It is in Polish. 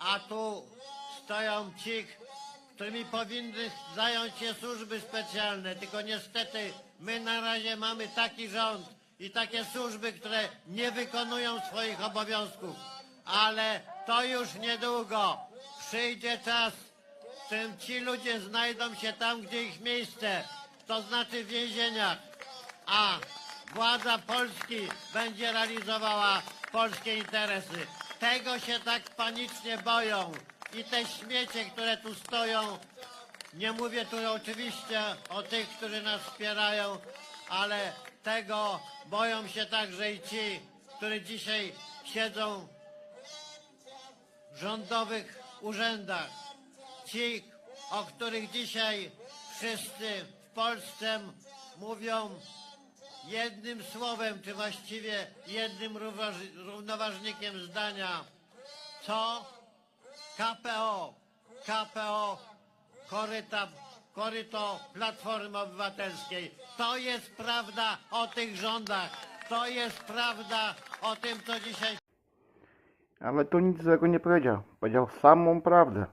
a tu stoją ci, którymi powinny zająć się służby specjalne. Tylko niestety my na razie mamy taki rząd i takie służby, które nie wykonują swoich obowiązków. Ale to już niedługo przyjdzie czas, w którym ci ludzie znajdą się tam, gdzie ich miejsce, to znaczy w więzieniach. A władza Polski będzie realizowała polskie interesy. Tego się tak panicznie boją. I te śmiecie, które tu stoją, nie mówię tu oczywiście o tych, którzy nas wspierają, ale tego boją się także i ci, którzy dzisiaj siedzą w rządowych urzędach. Ci, o których dzisiaj wszyscy w Polsce mówią jednym słowem, czy właściwie jednym równoważ- równoważnikiem zdania, co KPO, KPO, koryta, koryto Platformy Obywatelskiej. To jest prawda o tych rządach. To jest prawda o tym, co dzisiaj Ale tu nic złego nie powiedział. Powiedział samą prawdę.